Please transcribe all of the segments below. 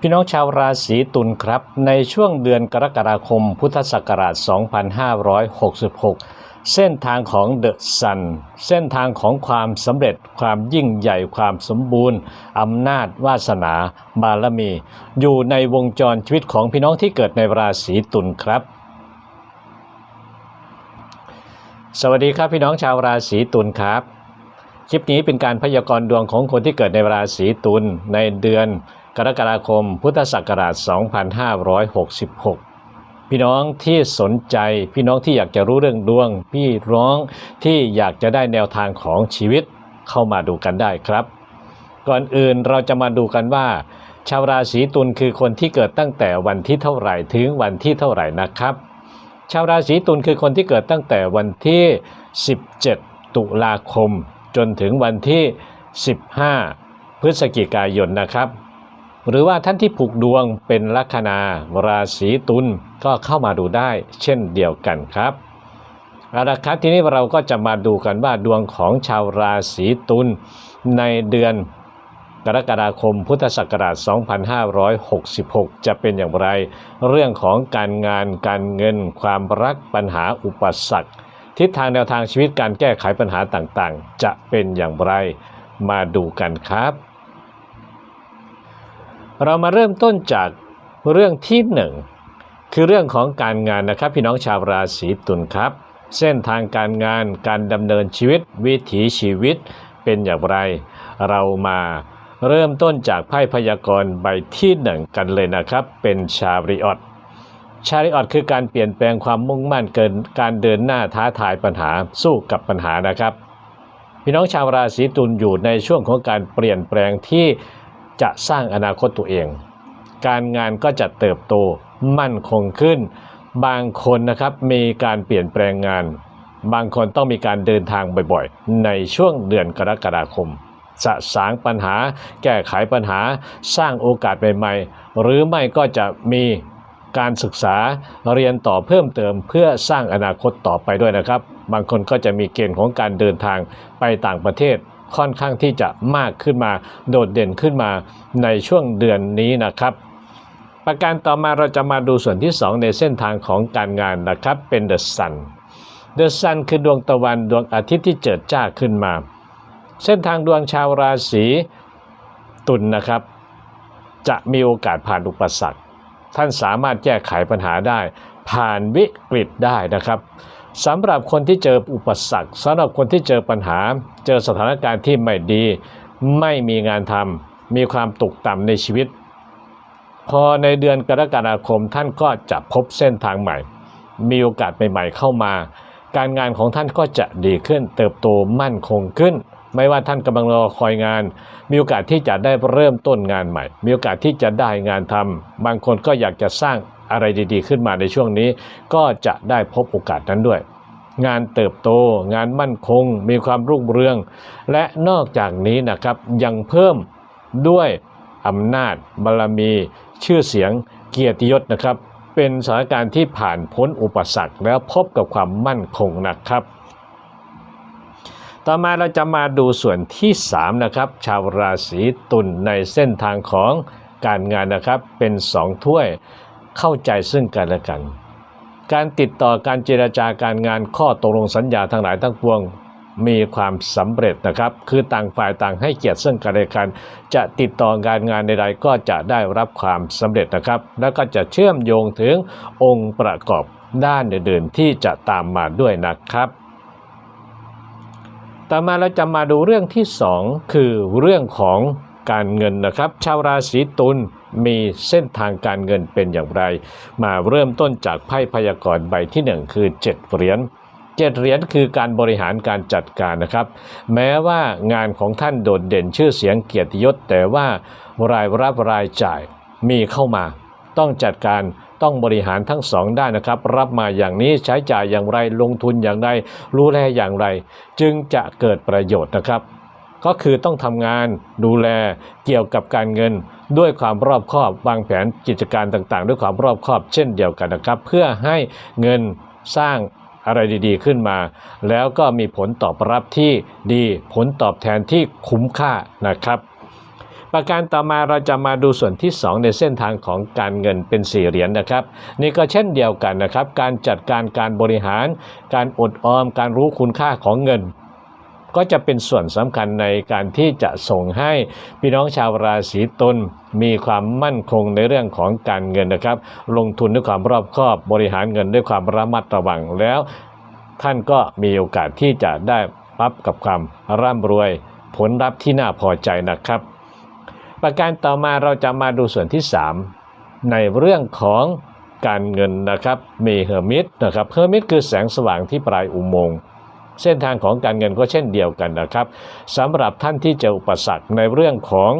พี่น้องชาวราศีตุลครับ ในช่วงเดือนกรกฎาคมพุทธศักราช 2566 เส้นทางของเดอะซัน เส้นทางของความสำเร็จความยิ่งใหญ่ความสมบูรณ์อำนาจวาสนา บารมี อยู่ในวงจรชีวิตของพี่น้องที่เกิดในราศีตุลครับสวัสดีครับพี่น้องชาวราศีตุลครับ คลิปนี้เป็นการพยากรณ์ดวงของคนที่เกิดในราศีตุลในเดือน กรกฎาคม พุทธศักราช 2566 พี่น้องที่สนใจ พี่น้องที่อยากจะรู้เรื่องดวง พี่น้องที่อยากจะได้แนวทางของชีวิตเข้ามาดูกันได้ครับ ก่อนอื่นเราจะมาดูกันว่า ชาวราศีตุลคือคนที่เกิดตั้งแต่วันที่เท่าไหร่ถึงวันที่เท่าไหร่นะครับ ชาวราศีตุลคือคนที่เกิดตั้งแต่วันที่ 17 ตุลาคม จนถึงวันที่ 15 พฤศจิกายนนะครับ หรือว่าท่านที่ผูกดวงเป็นลัคนาราศีตุลก็เข้ามาดูได้ เช่นเดียวกันครับเอาละครับทีนี้เราก็จะมาดูกันว่าดวงของชาวราศีตุลในเดือนกรกฎาคมพุทธศักราช 2566 จะเป็นอย่างไร เรื่องของการงานการเงินความรักปัญหาอุปสรรค ทิศทางแนวทางชีวิตการแก้ไขปัญหาต่างๆ จะเป็นอย่างไร มาดูกันครับ เรามาเริ่มต้นจากเรื่องที่หนึ่งคือเรื่องของการงานนะครับ พี่น้องชาวราศีตุลครับ เส้นทางการงานการดำเนินชีวิต วิถีชีวิตเป็นอย่างไร เรามาเริ่มต้นจากไพ่พยากรณ์ใบที่หนึ่งกันเลยนะครับ เป็นชาริออตชาริออตคือการเปลี่ยนแปลงความมุ่งมั่นเกินการเดินหน้าท้าทายปัญหาสู้กับปัญหานะครับ พี่น้องชาวราศีตุลอยู่ในช่วงของการเปลี่ยนแปลงที่ จะสร้างอนาคตตัวเอง การงานก็จะเติบโตมั่นคงขึ้น บางคนนะครับมีการเปลี่ยนแปลงงาน บางคนต้องมีการเดินทางบ่อยๆ ในช่วงเดือนกรกฎาคมสะสางปัญหา แก้ไขปัญหา สร้างโอกาสใหม่ๆ หรือไม่ก็จะมีการศึกษาเรียนต่อเพิ่มเติมเพื่อสร้างอนาคตต่อไปด้วยนะครับ บางคนก็จะมีเกณฑ์ของการเดินทางไปต่างประเทศ ค่อนข้างที่จะมากขึ้นมา โดดเด่นขึ้นมาในช่วงเดือนนี้นะครับ ประการต่อมาเราจะมาดูส่วนที่ 2 ในเส้นทางของการงานนะครับเป็น The Sun The Sun คือดวงตะวันดวงอาทิตย์ที่เจิดจ้าขึ้นมา เส้นทางดวงชาวราศีตุลนนะครับ จะมีโอกาสผ่านอุปสรรค ท่านสามารถแก้ไขปัญหาได้ ผ่านวิกฤตได้นะครับ สำหรับคนที่เจออุปสรรคสำหรับคนที่เจอปัญหา เจอสถานการณ์ที่ไม่ดี ไม่มีงานทำมีความตกต่ำในชีวิต พอในเดือนกรกฎาคมท่านก็จะพบเส้นทางใหม่ มีโอกาสใหม่ๆเข้ามา การงานของท่านก็จะดีขึ้น เติบโตมั่นคงขึ้น ไม่ว่าท่านกำลังรอคอยงาน มีโอกาสที่จะได้เริ่มต้นงานใหม่ มีโอกาสที่จะได้งานทำบางคนก็อยากจะสร้าง อะไรดีๆ ขึ้นมาในช่วงนี้ ก็จะได้พบโอกาสนั้นด้วย งานเติบโต งานมั่นคง มีความรุ่งเรือง และนอกจากนี้นะครับยังเพิ่มด้วยอำนาจบารมี ชื่อเสียงเกียรติยศนะครับ เป็นสถานการณ์ที่ผ่านพ้นอุปสรรคแล้วพบกับความมั่นคงนะครับ ต่อมาเราจะมาดูส่วนที่ 3 นะครับ ชาวราศีตุลในเส้นทางของการงานนะครับเป็น 2 ถ้วย เข้าใจซึ่งกันและกัน การติดต่อการเจราจาการงานข้อตกลงสัญญาทั้งหลายทั้งปวงมีความสำเร็จนะครับ คือต่างฝ่ายต่างให้เกียรติซึ่งกันและกัน จะติดต่อการงานใดๆก็จะได้รับความสำเร็จนะครับ แล้วก็จะเชื่อมโยงถึงองค์ประกอบด้านอื่นๆที่จะตามมาด้วยนะครับ ต่อมาเราจะมาดูเรื่องที่ 2 คือเรื่องของการเงินนะครับ ชาวราศีตุล มีเส้นทางการเงินเป็นอย่างไร มาเริ่มต้นจากไพ่พยากรณ์ใบที่ 1 คือ 7 เหรียญเจ็ดเหรียญคือการบริหารการจัดการนะครับ แม้ว่างานของท่านโดดเด่นชื่อเสียงเกียรติยศ แต่ว่ารายรับรายจ่ายมีเข้ามา ต้องจัดการต้องบริหารทั้งสองด้านนะครับ รับมาอย่างนี้ใช้จ่ายอย่างไรลงทุนอย่างไรรู้แลอย่างไร จึงจะเกิดประโยชน์นะครับ ก็คือต้องทำงานดูแลเกี่ยวกับการเงิน ด้วยความรอบคอบวางแผนกิจการต่างๆ ด้วยความรอบคอบเช่นเดียวกันนะครับ เพื่อให้เงินสร้างอะไรดีๆขึ้นมา แล้วก็มีผลตอบรับที่ดีผลตอบแทนที่คุ้มค่านะครับ ประการต่อมาเราจะมาดูส่วนที่ 2 ในเส้นทางของการเงินเป็นสี่เหรียญนะครับ นี่ก็เช่นเดียวกันนะครับ การจัดการการบริหาร การอดออม การรู้คุณค่าของเงิน ก็จะเป็นส่วนสำคัญในการที่จะส่งให้พี่น้องชาวราศีตุลมีความมั่นคงในเรื่องของการเงินนะครับ ลงทุนด้วยความรอบคอบบริหารเงินด้วยความระมัดระวังแล้ว ท่านก็มีโอกาสที่จะได้รับกับความร่ำรวย ผลลัพธ์ที่น่าพอใจนะครับ ประการต่อมาเราจะมาดูส่วนที่ 3 ในเรื่องของการเงินนะครับ มีเฮอร์มิตนะครับเฮอร์มิตคือแสงสว่างที่ปลายอุโมงค์ เส้นทางของการเงินก็เช่นเดียวกันนะครับสำหรับท่านที่เจออุปสรรคในเรื่องของ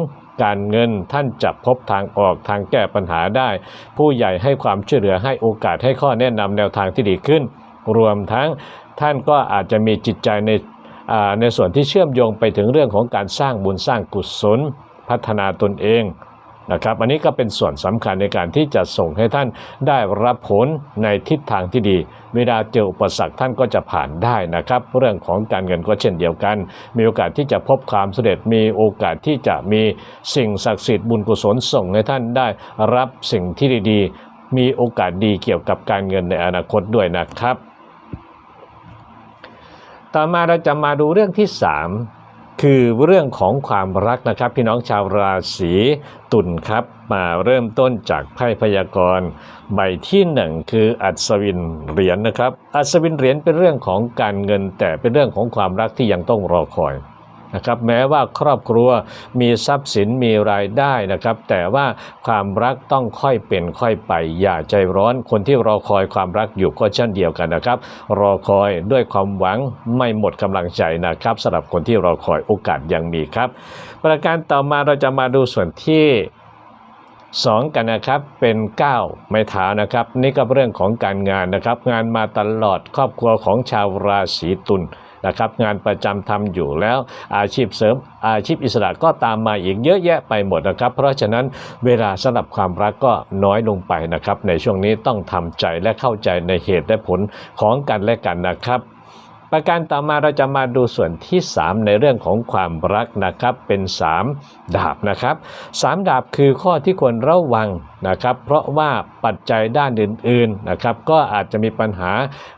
การเงินท่านจะพบทางออกทางแก้ปัญหาได้ ผู้ใหญ่ให้ความช่วยเหลือให้โอกาสให้ข้อแนะนำแนวทางที่ดีขึ้น รวมทั้งท่านก็อาจจะมีจิตใจในในส่วนที่เชื่อมโยงไปถึงเรื่องของการสร้างบุญสร้างกุศล พัฒนาตนเอง นะครับ อันนี้ก็เป็นส่วนสำคัญในการที่จะส่งให้ท่านได้รับผลในทิศทางที่ดี เวลาเจออุปสรรคท่านก็จะผ่านได้นะครับ เรื่องของการเงินก็เช่นเดียวกัน มีโอกาสที่จะพบความสำเร็จมีโอกาสที่จะมีสิ่งศักดิ์สิทธิ์บุญกุศลส่งให้ท่านได้รับสิ่งที่ดีๆ มีโอกาสดีเกี่ยวกับการเงินในอนาคตด้วยนะครับ ต่อมาเราจะมาดูเรื่องที่ 3 คือเรื่องของความรักนะครับ พี่น้องชาวราศีตุลครับ มาเริ่มต้นจากไพ่พยากรณ์ใบที่หนึ่งคืออัศวินเหรียญนะครับ อัศวินเหรียญเป็นเรื่องของการเงินแต่เป็นเรื่องของความรักที่ยังต้องรอคอย นะครับแม้ว่าครอบครัวมีทรัพย์สินมีรายได้นะครับ แต่ว่าความรักต้องค่อยเป็นค่อยไป อย่าใจร้อนคนที่รอคอยความรักอยู่ก็เช่นเดียวกันนะครับ รอคอยด้วยความหวังไม่หมดกำลังใจนะครับสำหรับคนที่รอคอยโอกาสยังมีครับ ประการต่อมาเราจะมาดูส่วนที่2กันนะครับเป็น9ไม้เท้านะครับ นี่ก็เรื่องของการงานนะครับ งานมาตลอดครอบครัวของชาวราศีตุล นะครับงานประจำทำอยู่แล้วอาชีพเสริมอาชีพอิสระก็ตามมาอีกเยอะแยะไปหมดนะครับ เพราะฉะนั้นเวลาสำหรับความรักก็น้อยลงไปนะครับ ในช่วงนี้ต้องทำใจและเข้าใจในเหตุและผลของกันและกันนะครับ ประการต่อมาเราจะมาดูส่วนที่ 3 ในเรื่องของความรักนะครับเป็น 3 ดาบนะครับ 3 ดาบคือข้อที่ควรระวังนะครับ เพราะว่าปัจจัยด้านอื่นๆนะครับ ก็อาจจะมีปัญหา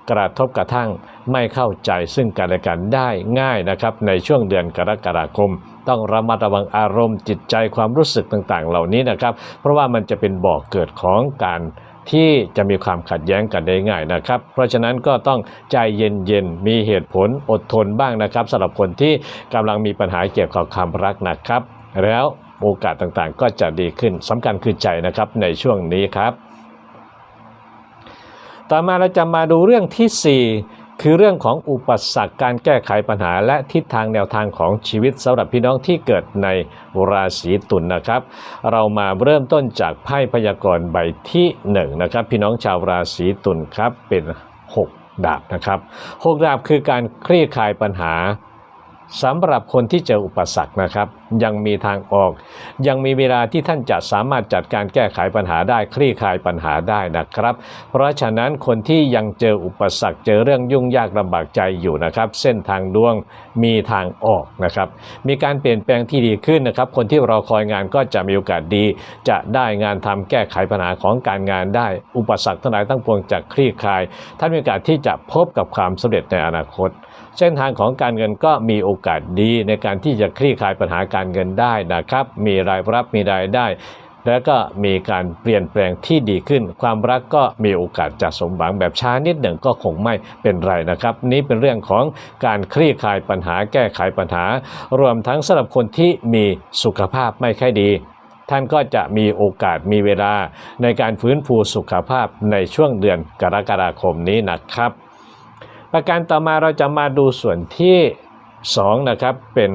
กระทบกระทั่งไม่เข้าใจซึ่งกันและกันได้ง่ายนะครับ ในช่วงเดือนกรกฎาคม ต้องระมัดระวังอารมณ์จิตใจความรู้สึกต่างๆ เหล่านี้นะครับ เพราะว่ามันจะเป็นบ่อกเกิดของการ ที่จะมีความขัดแย้งกันได้ง่ายนะครับ เพราะฉะนั้นก็ต้องใจเย็นๆ มีเหตุผลอดทนบ้างนะครับสำหรับคนที่กำลังมีปัญหาเกี่ยวกับความรักนะครับ แล้วโอกาสต่างๆ ก็จะดีขึ้นสำคัญคือใจนะครับในช่วงนี้ครับ ต่อมาเราจะมาดูเรื่องทีสี่4 คือเรื่องของอุปสรรคการแก้ไขปัญหา และทิศทางแนวทางของชีวิตสำหรับพี่น้องที่เกิดในราศีตุลนนะครับ เรามาเริ่มต้นจากไพ่พยากรณ์ใบที่1นะครับพี่น้องชาวราศีตุลครับเป็น 6 ดาบนะครับ 6 ดาบคือการคลี่คลายปัญหา สำหรับคนที่เจออุปสรรคนะครับ ยังมีทางออก ยังมีเวลาที่ท่านจะสามารถจัดการแก้ไขปัญหาได้คลี่คลายปัญหาได้นะครับ เพราะฉะนั้นคนที่ยังเจออุปสรรคเจอเรื่องยุ่งยากลำบากใจอยู่นะครับ เส้นทางดวงมีทางออกนะครับ มีการเปลี่ยนแปลงที่ดีขึ้นนะครับ คนที่รอคอยงานก็จะมีโอกาสดี จะได้งานทำแก้ไขปัญหาของการงานได้ อุปสรรคทั้งหลายทั้งปวงจะคลี่คลายท่านมีโอกาสที่จะพบกับความสำเร็จในอนาคต เส้นทางของการเงินก็มีโอกาสดีในการที่จะคลี่คลายปัญหาการเงินได้นะครับ มีรายรับมีรายได้ แล้วก็มีการเปลี่ยนแปลงที่ดีขึ้น ความรักก็มีโอกาสจะสมหวังแบบช้านิดหนึ่งก็คงไม่เป็นไรนะครับ นี่เป็นเรื่องของการคลี่คลายปัญหาแก้ไขปัญหา รวมทั้งสำหรับคนที่มีสุขภาพไม่ค่อยดีท่านก็จะมีโอกาสมีเวลาในการฟื้นฟูสุขภาพในช่วงเดือนกรกฎาคมนี้นะครับ ประการต่อมาเราจะมาดูส่วนที่2นะครับเป็น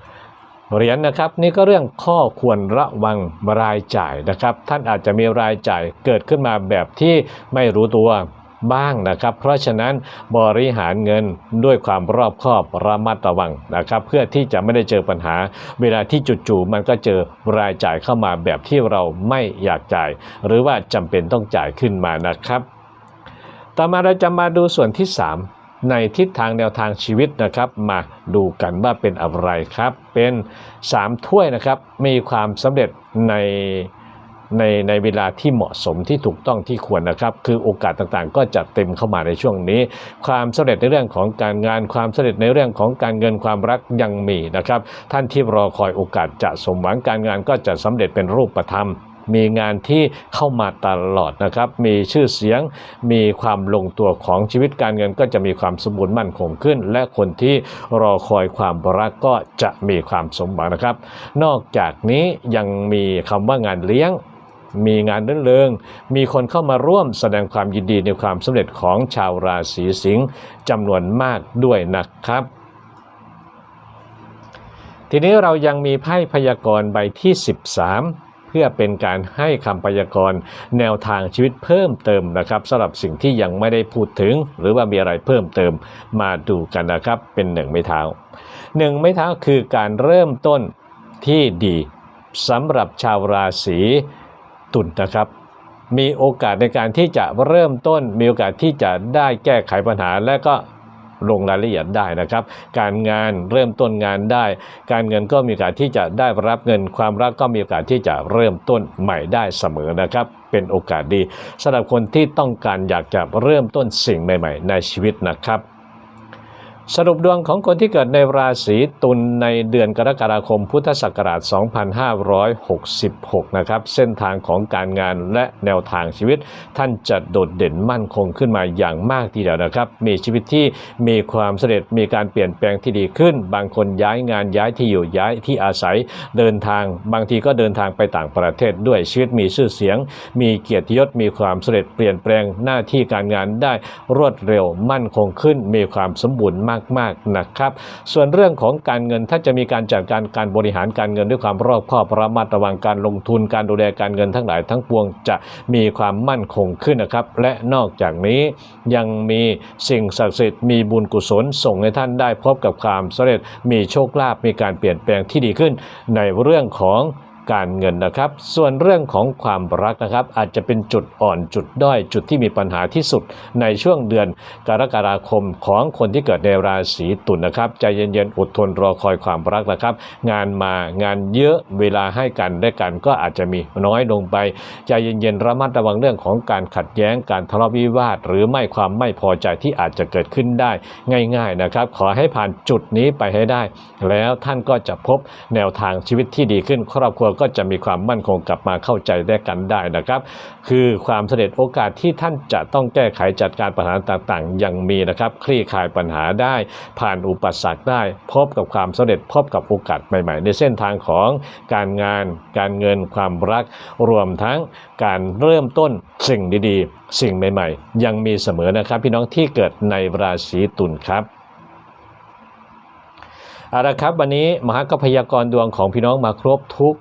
5 เหรียญนะครับ นี่ก็เรื่องข้อควรระวังรายจ่ายนะครับ ท่านอาจจะมีรายจ่ายเกิดขึ้นมาแบบที่ไม่รู้ตัวบ้างนะครับ เพราะฉะนั้นบริหารเงินด้วยความรอบคอบระมัดระวังนะครับ เพื่อที่จะไม่ได้เจอปัญหา เวลาที่จู่ๆมันก็เจอรายจ่ายเข้ามาแบบที่เราไม่อยากจ่าย หรือว่าจำเป็นต้องจ่ายขึ้นมานะครับ ต่อมาเราจะมาดูส่วนที่ 3 ในทิศทางแนวทางชีวิตนะครับ มาดูกันว่าเป็นอะไรครับ เป็น 3 ถ้วยนะครับ มีความสำเร็จในในในเวลาที่เหมาะสมที่ถูกต้องที่ควรนะครับ คือโอกาสต่างๆ ก็จะเต็มเข้ามาในช่วงนี้ ความสำเร็จในเรื่องของการงานความสำเร็จในเรื่องของการเงินความรักยังมีนะครับ ท่านที่รอคอยโอกาสจะสมหวังการงานก็จะสำเร็จเป็นรูปธรรม มีงานที่เข้ามาตลอดนะครับ มีชื่อเสียง มีความลงตัวของชีวิตการเงินก็จะมีความสมบูรณ์มั่นคงขึ้น และคนที่รอคอยความรักก็จะมีความสมหวังนะครับ นอกจากนี้ยังมีคำว่างานเลี้ยงมีงานรื่นเริง มีคนเข้ามาร่วมแสดงความยินดีในความสำเร็จของชาวราศีสิงห์จำนวนมากด้วยนะครับ ทีนี้เรายังมีไพ่พยากรณ์ใบที่ 13 พื่อเป็นการให้คำพยากรณ์แนวทางชีวิตเพิ่มเติมนะครับสำหรับสิ่งที่ยังไม่ได้พูดถึง หรือว่ามีอะไรเพิ่มเติมมาดูกันนะครับ เป็นหนึ่งไม้เท้าหนึ่งไม้เท้าคือการเริ่มต้นที่ดีสำหรับชาวราศีตุลนะครับ มีโอกาสในการที่จะเริ่มต้น มีโอกาสที่จะได้แก้ไขปัญหาและก็ ลงรายละเอียดได้นะครับ การงานเริ่มต้นงานได้ การเงินก็มีโอกาสที่จะได้รับเงินความรักก็มีโอกาสที่จะเริ่มต้นใหม่ได้เสมอนะครับเป็นโอกาสดีสำหรับคนที่ต้องการอยากจะเริ่มต้นสิ่งใหม่ ๆ ในชีวิตนะครับ สรุปดวงของคนที่เกิดในราศีตุลในเดือนกรกฎาคมพุทธศักราช 2566 นะครับ เส้นทางของการงานและแนวทางชีวิต ท่านจะโดดเด่นมั่นคงขึ้นมาอย่างมากทีเดียวนะครับ มีชีวิตที่มีความสำเร็จมีการเปลี่ยนแปลงที่ดีขึ้น บางคนย้ายงานย้ายที่อยู่ย้ายที่อาศัยเดินทาง บางทีก็เดินทางไปต่างประเทศด้วยชีวิตมีชื่อเสียง มีเกียรติยศมีความสำเร็จเปลี่ยนแปลงหน้าที่การงานได้รวดเร็วมั่นคงขึ้น มีความสมบูรณ์มากๆนะครับ ส่วนเรื่องของการเงินถ้าจะมีการจัดการการบริหารการเงินด้วยความรอบคอบระมัดระวังการลงทุนการดูแลการเงินทั้งหลายทั้งปวงจะมีความมั่นคงขึ้นนะครับ และนอกจากนี้ยังมีสิ่งศักดิ์สิทธิ์มีบุญกุศลส่งให้ท่านได้พบกับความสำเร็จมีโชคลาภมีการเปลี่ยนแปลงที่ดีขึ้น ในเรื่องของ การเงินนะครับ ส่วนเรื่องของความรักนะครับ อาจจะเป็นจุดอ่อนจุดด้อยจุดที่มีปัญหาที่สุดในช่วงเดือนกรกฎาคมของคนที่เกิดในราศีตุลนะครับใจเย็นๆอดทนรอคอยความรักนะครับ งานมางานเยอะเวลาให้กันได้กันก็อาจจะมีน้อยลงไป ใจเย็นๆระมัดระวังเรื่องของการขัดแย้งการทะเลาะวิวาท หรือไม่ความไม่พอใจที่อาจจะเกิดขึ้นได้ง่าย ๆนะครับ ขอให้ผ่านจุดนี้ไปให้ได้ แล้วท่านก็จะพบแนวทางชีวิตที่ดีขึ้นครอบครัวก็็จะมีความมั่นคงกลับมาเข้าใจได้กันได้นะครับ คือความสำเร็จโอกาสที่ท่านจะต้องแก้ไขจัดการปัญหาต่างๆ ยังมีนะครับ คลี่คลายปัญหาได้ ผ่านอุปสรรคได้ พบกับความสำเร็จพบกับโอกาสใหม่ๆ ในเส้นทางของการงาน การเงินความรัก รวมทั้งการเริ่มต้นสิ่งดีๆ สิ่งใหม่ๆ ยังมีเสมอนะครับ พี่น้องที่เกิดในราศีตุลครับเอาละครับวันนี้มหากพยากรดวงของพี่น้องมาครบทุก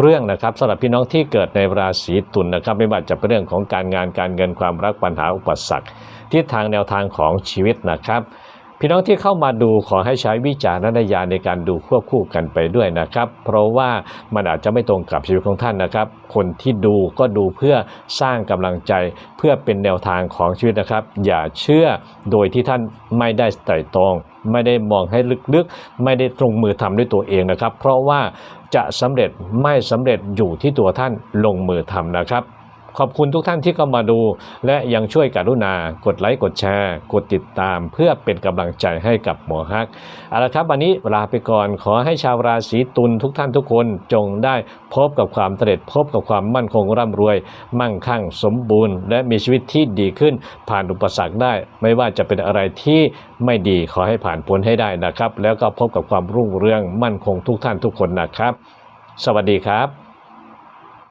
เรื่องนะครับสำหรับพี่น้องที่เกิดในราศีตุลนะครับ ไม่ว่าจะเป็นเรื่องของการงานการเงินความรักปัญหาอุปสรรคทิศทางแนวทางของชีวิตนะครับ พี่น้องที่เข้ามาดูขอให้ใช้วิจารณญาณในการดูควบคู่กันไปด้วยนะครับ เพราะว่ามันอาจจะไม่ตรงกับชีวิตของท่านนะครับ คนที่ดูก็ดูเพื่อสร้างกำลังใจเพื่อเป็นแนวทางของชีวิตนะครับ อย่าเชื่อโดยที่ท่านไม่ได้ไตร่ตรองไม่ได้มองให้ลึกๆ ไม่ได้ตรงมือทำด้วยตัวเองนะครับ เพราะว่าจะสำเร็จไม่สำเร็จอยู่ที่ตัวท่านลงมือทำนะครับ ขอบคุณทุกท่านที่เข้ามาดู และยังช่วยกรุณากดไลค์กดแชร์ กดติดตาม เพื่อเป็นกำลังใจให้กับหมอฮักเอาละครับวันนี้ลาไปก่อนขอให้ชาวราศีตุลทุกท่านทุกคนจงได้พบกับความสำเร็จพบกับความมั่นคงร่ำรวย มั่งคั่งสมบูรณ์ และมีชีวิตที่ดีขึ้น ผ่านอุปสรรคได้ ไม่ว่าจะเป็นอะไรที่ไม่ดีขอให้ผ่านพ้นให้ได้นะครับ แล้วก็พบกับความรุ่งเรืองมั่นคงทุกท่านทุกคนนะครับ สวัสดีครับ